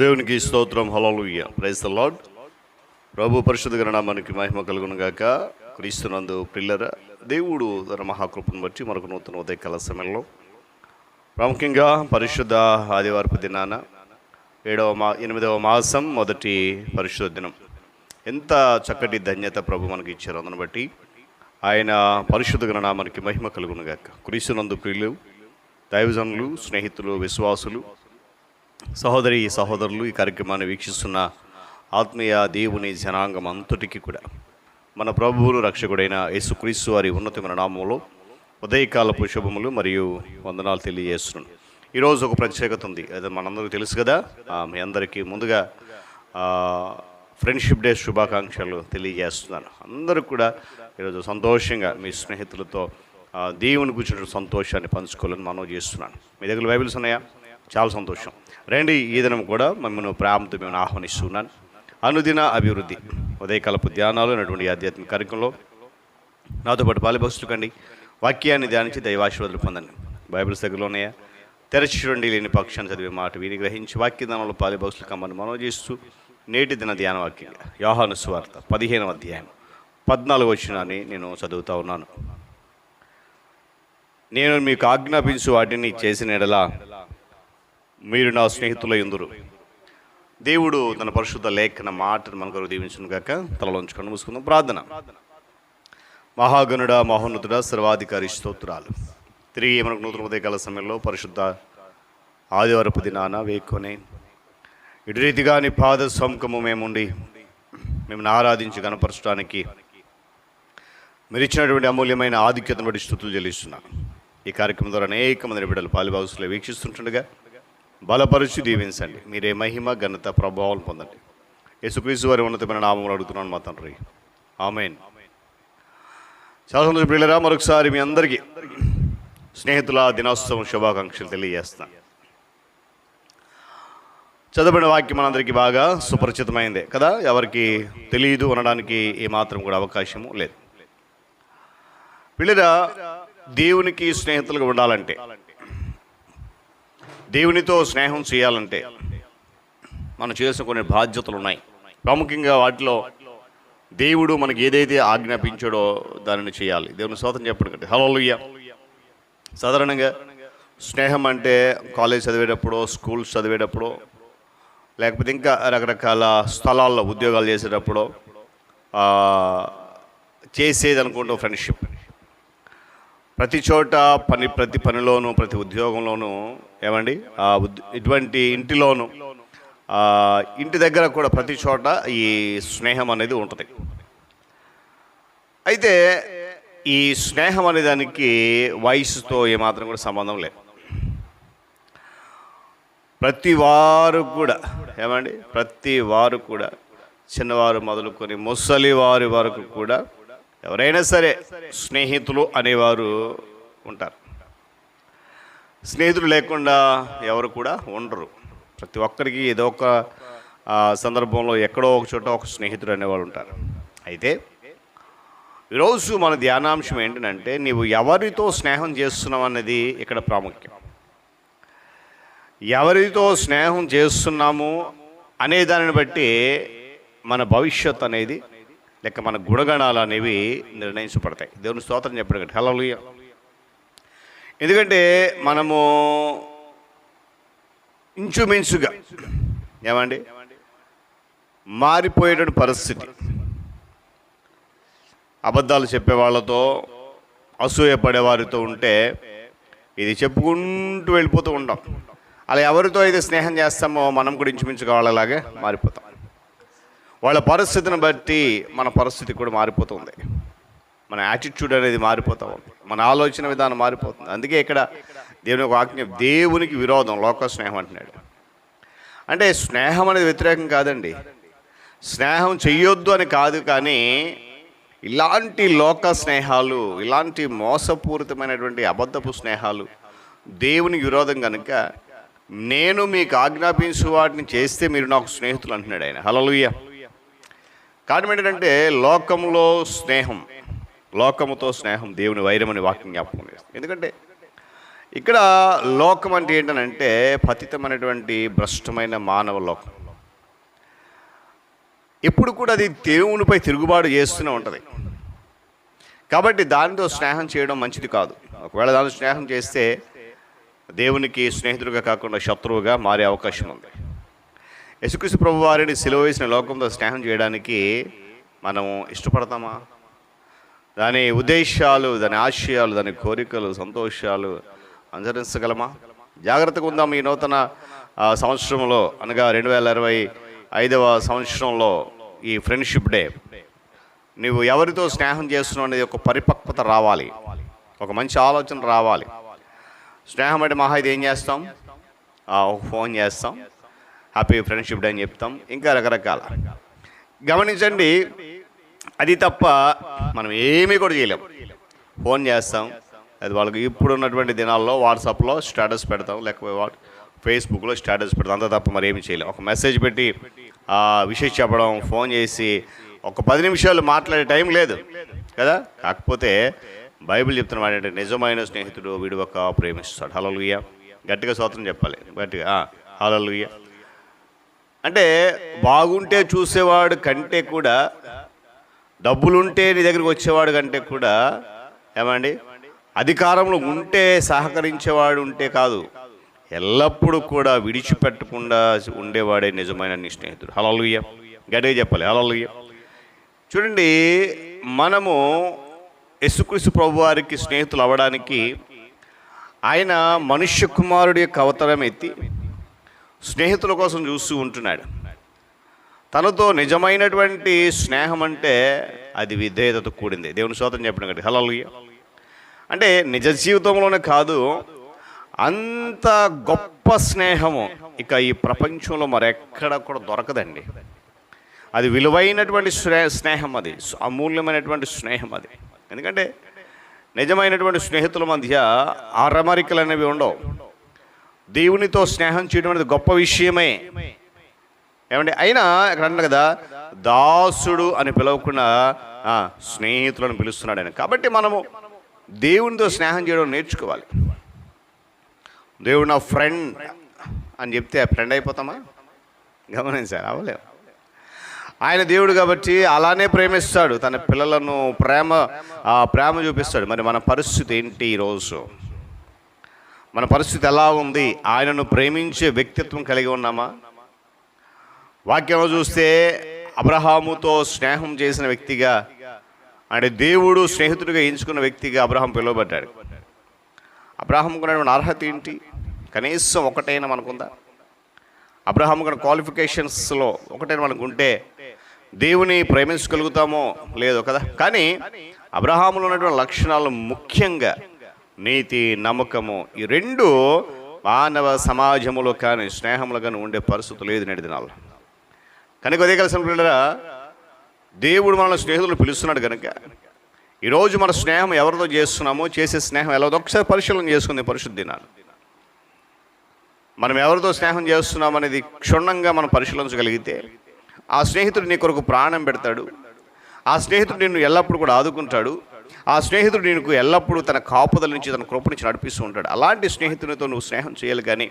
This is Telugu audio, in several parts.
దేవునికి స్తోత్రం. హలలుయ్య ప్రైజ్ ద లార్డ్ ప్రభు పరిశుద్ధ నామానికి మహిమ కలుగునుగాక. క్రీస్తునందు ప్రిల్లర దేవుడు తన మహాకృపను బట్టి మరొక నూతన ఉదయకాల సమయంలో ప్రాముఖ్యంగా పరిశుద్ధ ఆదివారపు దినాన ఏడవ మా ఎనిమిదవ మాసం మొదటి పరిశుద్ధ దినం. ఎంత చక్కటి ధన్యత ప్రభు మనకి ఇచ్చారు అందును బట్టి ఆయన పరిశుద్ధ నామానికి మహిమ కలుగునుగాక. క్రీస్తునందు ప్రియులు దైవజనులు స్నేహితులు విశ్వాసులు సహోదరి సహోదరులు ఈ కార్యక్రమాన్ని వీక్షిస్తున్న ఆత్మీయ దేవుని జనాంగం అంతటికి కూడా మన ప్రభువులు రక్షకుడైన యేసుక్రీస్తు వారి ఉన్నతమైన నామంలో ఉదయకాలపు శుభములు మరియు వందనాలు తెలియజేస్తున్నాను. ఈరోజు ఒక ప్రత్యేకత ఉంది. అది మనందరికీ తెలుసు కదా? ఆ, మీ అందరికీ ముందుగా ఫ్రెండ్షిప్ డే శుభాకాంక్షలు తెలియజేస్తున్నాను. అందరూ కూడా ఈరోజు సంతోషంగా మీ స్నేహితులతో దేవుని కూర్చున్న సంతోషాన్ని పంచుకోవాలని మనం చేస్తున్నాను. మీ దగ్గర బైబిల్స్ ఉన్నాయా? చాలా సంతోషం. రండి ఈ దినం కూడా మిమ్మల్ని ప్రేమతో మేము ఆహ్వానిస్తున్నాను. అనుదిన అభివృద్ధి ఉదయకాలపు ధ్యానాలు అనేటువంటి ఆధ్యాత్మిక కార్యక్రమంలో నాతో పాటు పాలిభక్తులు కండి. వాక్యాన్ని ధ్యానించి దైవాశీర్వాదాలు పొందండి. బైబిల్స్ దగ్గరలో ఉన్నాయా? తెరచి చూడండి లేని పక్షాన్ని చదివే మాట వీని గ్రహించి వాక్యదానంలో పాలిభక్తులు కమ్మని మనం చేస్తూ నేటి దిన ధ్యాన వాక్యంగా. యోహాను స్వార్త పదిహేనవ అధ్యాయం పద్నాలుగు వచ్చినాన్ని నేను చదువుతూ ఉన్నాను. నేను మీకు ఆజ్ఞాపించు వాటిని చేసిన ఎడలా మీరు నా స్నేహితుల ఎందురు దేవుడు తన పరిశుద్ధ లేఖన మాటను మనకు దీవించును గాక. తలలోంచుకొని మూసుకుందాం. ప్రార్థన. మహాగణుడ మహోన్నతుడ సర్వాధికారి స్తోత్రాలు. తిరిగి మనకు నూతన ఉదయకాల సమయంలో పరిశుద్ధ ఆదివారపు దినాన వేకొని ఇటు రీతిగా నీ పాద సముఖము మేముండి మిమ్మల్ని ఆరాధించి కనపరచడానికి మీరు ఇచ్చినటువంటి అమూల్యమైన ఆధిక్యతను బట్టి స్థుతులు చెల్లిస్తున్నాను ఈ కార్యక్రమం ద్వారా అనేక మంది బిడ్డలు పాలిభాగస్లో వీక్షిస్తుంటుండగా బలపరుచి దీవించండి. మీరే మహిమ ఘనత ప్రభావం పొందండి. యేసుక్రీస్తు వారి ఉన్నతమైన నామములు అడుగుతున్నాను మా తండ్రి. ఆమెన్. చాలా సంతోషం పిల్లరా మరొకసారి మీ అందరికీ స్నేహితుల దినోత్సవం శుభాకాంక్షలు తెలియజేస్తాను చదవబడిన వాక్యం మనందరికీ బాగా సుపరిచితమైందే కదా? ఎవరికి తెలియదు అనడానికి ఏమాత్రం కూడా అవకాశము లేదు. పిల్లరా దేవునికి స్నేహితులుగా ఉండాలంటే దేవునితో స్నేహం చేయాలంటే మనం చేసిన కొన్ని బాధ్యతలు ఉన్నాయి. ప్రాముఖ్యంగా వాటిలో దేవుడు మనకి ఏదైతే ఆజ్ఞాపించాడో దానిని చేయాలి. దేవుని స్వాతం చెప్పండి కంటే హలో సాధారణంగా స్నేహం అంటే కాలేజ్ చదివేటప్పుడు స్కూల్స్ చదివేటప్పుడు లేకపోతే ఇంకా రకరకాల స్థలాల్లో ఉద్యోగాలు చేసేటప్పుడు చేసేది అనుకుంటూ ఫ్రెండ్షిప్. ప్రతి చోట పని ప్రతి పనిలోనూ ప్రతి ఉద్యోగంలోనూ ఏమండి? ఇటువంటి ఇంటిలోనూ ఇంటి దగ్గర కూడా ప్రతి చోట ఈ స్నేహం అనేది ఉంటుంది. అయితే ఈ స్నేహం అనే దానికి వయసుతో ఏమాత్రం కూడా సంబంధం లేదు. ప్రతి వారు కూడా ఏమండి? ప్రతి వారు కూడా చిన్నవారు మొదలుకొని ముసలి వారి వరకు కూడా ఎవరైనా సరే స్నేహితులు అనేవారు ఉంటారు. స్నేహితులు లేకుండా ఎవరు కూడా ఉండరు. ప్రతి ఒక్కరికి ఏదో ఒక సందర్భంలో ఎక్కడో ఒక చోట ఒక స్నేహితుడు అనేవాళ్ళు ఉంటారు. అయితే ఈరోజు మన ధ్యానాంశం ఏంటంటే నీవు ఎవరితో స్నేహం చేస్తున్నావు అనేది ఇక్కడ ప్రాముఖ్యం. ఎవరితో స్నేహం చేస్తున్నాము అనే దానిని బట్టి మన భవిష్యత్ అనేది లేక మన గుణగణాలు అనేవి నిర్ణయించబడతాయి. దేవుని స్తోత్రం చెప్పడం హలో ఎందుకంటే మనము ఇంచుమించుగా ఏమండి? మారిపోయేటువంటి పరిస్థితి. అబద్ధాలు చెప్పే వాళ్ళతో వారితో ఉంటే ఇది చెప్పుకుంటూ వెళ్ళిపోతూ ఉంటాం. అలా ఎవరితో అయితే స్నేహం చేస్తామో మనం కూడా ఇంచుమించుగా వాళ్ళలాగే మారిపోతాం. వాళ్ళ పరిస్థితిని బట్టి మన పరిస్థితి కూడా మారిపోతుంది. మన యాటిట్యూడ్ అనేది మారిపోతూ ఉంది. మన ఆలోచన విధానం మారిపోతుంది. అందుకే ఇక్కడ దేవుని ఒక ఆజ్ఞ దేవునికి విరోధం లోక స్నేహం అంటున్నాడు. అంటే స్నేహం అనేది వ్యతిరేకం కాదండి. స్నేహం చెయ్యొద్దు అని కాదు కానీ ఇలాంటి లోక స్నేహాలు ఇలాంటి మోసపూరితమైనటువంటి అబద్ధపు స్నేహాలు దేవునికి విరోధం కనుక నేను మీకు ఆజ్ఞాపించు వాటిని చేస్తే మీరు నాకు స్నేహితులు అంటున్నాడు ఆయన. హలలుయ్య కారణం ఏంటంటే లోకంలో స్నేహం. లోకముతో స్నేహం దేవుని వైరమని వాక్యం జ్ఞాపకం చేస్తుంది. ఎందుకంటే ఇక్కడ లోకం అంటే ఏంటనంటే పతితమైనటువంటి భ్రష్టమైన మానవ లోకం. ఎప్పుడు కూడా అది దేవునిపై తిరుగుబాటు చేస్తూనే ఉంటుంది. కాబట్టి దానితో స్నేహం చేయడం మంచిది కాదు. ఒకవేళ దానితో స్నేహం చేస్తే దేవునికి స్నేహితుడిగా కాకుండా శత్రువుగా మారే అవకాశం ఉంది. యశుకృష్ణ ప్రభు వారిని సిలువ వేసిన లోకంతో స్నేహం చేయడానికి మనం ఇష్టపడతామా? దాని ఉద్దేశాలు దాని ఆశయాలు దాని కోరికలు సంతోషాలు అనుసరించగలమా? జాగ్రత్తగా ఉందాం ఈ నూతన సంవత్సరంలో అనగా రెండు వేల ఇరవై ఐదవ సంవత్సరంలో ఈ ఫ్రెండ్షిప్ డే. నువ్వు ఎవరితో స్నేహం చేస్తున్నావు అనేది ఒక పరిపక్వత రావాలి. ఒక మంచి ఆలోచన రావాలి. స్నేహం అంటే మహా ఇది ఏం చేస్తాం? ఒక ఫోన్ చేస్తాం. హ్యాపీ ఫ్రెండ్షిప్ డే అని చెప్తాం. ఇంకా రకరకాల. గమనించండి అది తప్ప మనం ఏమీ కూడా చేయలేం. ఫోన్ చేస్తాం. అది వాళ్ళకి ఇప్పుడు ఉన్నటువంటి దినాల్లో వాట్సాప్లో స్టేటస్ పెడతాం. లేకపోతే వాట్ ఫేస్బుక్లో స్టేటస్ పెడతాం. అంత తప్ప మరి ఏమి చేయలేం. ఒక మెసేజ్ పెట్టి ఆ, విషయం చెప్పడం ఫోన్ చేసి ఒక పది నిమిషాలు మాట్లాడే టైం లేదు. కదా? కాకపోతే బైబిల్ చెప్తున్న ఏంటంటే నిజమైన స్నేహితుడు వీడు ఒక ప్రేమిస్తాడు. హలలుయ్య గట్టిగా స్వాతంత్రం చెప్పాలి. గట్టిగా హలలుయ్య అంటే బాగుంటే చూసేవాడు కంటే కూడా డబ్బులుంటే నీ దగ్గరికి వచ్చేవాడు కంటే కూడా ఏమండి? అధికారంలో ఉంటే సహకరించేవాడు ఉంటే కాదు. ఎల్లప్పుడూ కూడా విడిచిపెట్టకుండా ఉండేవాడే నిజమైన నీ స్నేహితుడు. హలలుయ్య గడే చెప్పాలి. హలలుయ్య చూడండి మనము యసుక్రీసు ప్రభు వారికి స్నేహితులు అవ్వడానికి ఆయన మనుష్య కుమారుడి యొక్క అవతారం ఎత్తి స్నేహితుల కోసం చూస్తూ ఉంటున్నాడు. తనతో నిజమైనటువంటి స్నేహం అంటే అది విధేయతతో కూడింది. దేవుని శోతం చెప్పిన కాబట్టి హలో అంటే నిజ జీవితంలోనే కాదు అంత గొప్ప స్నేహము ఇక ఈ ప్రపంచంలో మరెక్కడ కూడా దొరకదండి. అది విలువైనటువంటి స్నే స్నేహం అది. అమూల్యమైనటువంటి స్నేహం అది. ఎందుకంటే నిజమైనటువంటి స్నేహితుల మధ్య అరమరికలు అనేవి ఉండవు. దేవునితో స్నేహం చేయడం అనేది గొప్ప విషయమే. ఏమండి? అయినా ఇక్కడ అన్నారు కదా దాసుడు అని పిలవకుండా స్నేహితులను పిలుస్తున్నాడు ఆయన. కాబట్టి మనము దేవునితో స్నేహం చేయడం నేర్చుకోవాలి. దేవుడు నా ఫ్రెండ్ అని చెప్తే ఫ్రెండ్ అయిపోతామా? గమనించారు అవ్వలేము ఆయన దేవుడు కాబట్టి అలానే ప్రేమిస్తాడు. తన పిల్లలను ప్రేమ ప్రేమ చూపిస్తాడు. మరి మన పరిస్థితి ఏంటి ఈరోజు? మన పరిస్థితి ఎలా ఉంది? ఆయనను ప్రేమించే వ్యక్తిత్వం కలిగి ఉన్నామా? వాక్యంలో చూస్తే అబ్రహాముతో స్నేహం చేసిన వ్యక్తిగా అంటే దేవుడు స్నేహితుడిగా ఎంచుకున్న వ్యక్తిగా అబ్రహాం పిలువబడ్డాడు. అబ్రహాంకున్నటువంటి అర్హత ఏంటి? కనీసం ఒకటైనా మనకుందా? అబ్రహాం కూడా క్వాలిఫికేషన్స్లో ఒకటైనా మనకు ఉంటే దేవుని ప్రేమించగలుగుతామో లేదో కదా? కానీ అబ్రహాములో ఉన్నటువంటి లక్షణాలు ముఖ్యంగా నీతి నమ్మకము ఈ రెండు మానవ సమాజములో కానీ స్నేహంలో కానీ ఉండే పరిస్థితి లేదు నేటి దినాల్లో? కనుక అదే కలిసిన పిల్లరా దేవుడు మన స్నేహితులు పిలుస్తున్నాడు కనుక ఈరోజు మన స్నేహం ఎవరితో చేస్తున్నామో చేసే స్నేహం ఎలా ఒకసారి పరిశీలన చేసుకుంది పరిశుద్ధి నాడు మనం ఎవరితో స్నేహం చేస్తున్నాం అనేది క్షుణ్ణంగా మనం పరిశీలించగలిగితే ఆ స్నేహితుడు నీ కొరకు ప్రాణం పెడతాడు. ఆ స్నేహితుడు నిన్ను ఎల్లప్పుడూ కూడా ఆదుకుంటాడు. ఆ స్నేహితుడు నీకు ఎల్లప్పుడూ తన కాపుదల నుంచి తన కృప నుంచి నడిపిస్తూ ఉంటాడు. అలాంటి స్నేహితునితో నువ్వు స్నేహం చేయాలి కానీ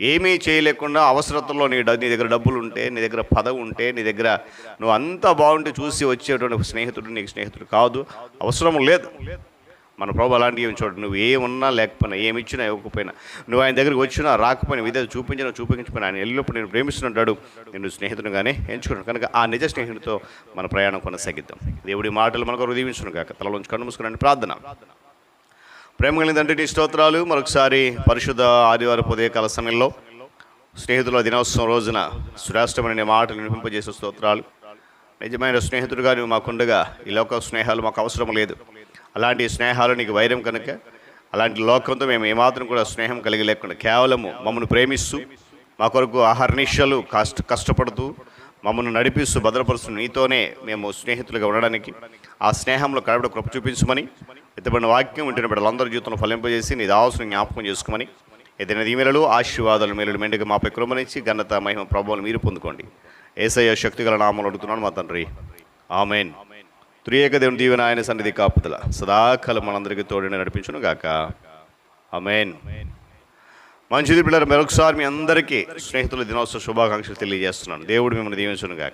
ఏమీ చేయలేకుండా అవసరతలో నీ నీ దగ్గర డబ్బులు ఉంటే నీ దగ్గర పదవి ఉంటే నీ దగ్గర నువ్వు అంతా బాగుంటే చూసి వచ్చేటువంటి స్నేహితుడు నీకు స్నేహితుడు కాదు. అవసరం లేదు. మన ప్రభు అలాంటి ఏమి చూడు నువ్వు ఏమున్నా లేకపోయినా ఏమి ఇచ్చినా ఇవ్వకపోయినా నువ్వు ఆయన దగ్గరికి వచ్చినా రాకపోయినా ఇదే చూపించినా చూపించకపోయినా ఆయన ఎల్లప్పుడు నేను ప్రేమిస్తుంటాడు. నేను స్నేహితునిగానే ఎంచుకున్నాను కనుక ఆ నిజ స్నేహితుడితో మన ప్రయాణం కొనసాగిద్దాం. దేవుడి మాటలు మనకు హృదయించును కాక తలలోంచి కన్ను మూసుకుని ప్రార్థన. ప్రేమ కలిగిన తండ్రి స్తోత్రాలు మరొకసారి పరిశుద్ధ ఆదివారం ఉదయకాల సమయంలో స్నేహితుల దినోత్సవం రోజున శ్రేష్టమైన మాటలు వినిపింపజేసే స్తోత్రాలు. నిజమైన స్నేహితుడుగా నువ్వు మాకుండగా ఈ లోక స్నేహాలు మాకు అవసరం లేదు. అలాంటి స్నేహాలు నీకు వైరం కనుక అలాంటి లోకంతో మేము ఏమాత్రం కూడా స్నేహం కలిగి లేకుండా కేవలము మమ్మల్ని ప్రేమిస్తూ మా కొరకు ఆహర్నిశలు కష్ట కష్టపడుతూ మమ్మల్ని నడిపిస్తూ భద్రపరుస్తూ నీతోనే మేము స్నేహితులుగా ఉండడానికి ఆ స్నేహంలో కడపడ కృప చూపించమని ఇతబడిన వాక్యం వింటున్న బిడ్డలందరి జీవితంలో ఫలింపజేసి నీ దావసుని జ్ఞాపకం చేసుకోమని. ఏదైనా దీవెనలు ఆశీర్వాదాలు మేలు మెండుగా మాపై కృమనించి ఘనత మహిమ ప్రభావం మీరు పొందుకోండి. ఏసయ్య శక్తిగల నామలు అడుగుతున్నాను మా తండ్రి. ఆమెన్. త్రియేక దేవుని దీవెన ఆయన సన్నిధి కాపుదల సదాకాలం మనందరికీ తోడిని నడిపించును గాక. ఆమెన్. మంచిది పిల్లలు మరొకసారి మీ అందరికీ స్నేహితుల దినోత్సవ శుభాకాంక్షలు తెలియజేస్తున్నాను. దేవుడు మిమ్మల్ని దీవించును గాక.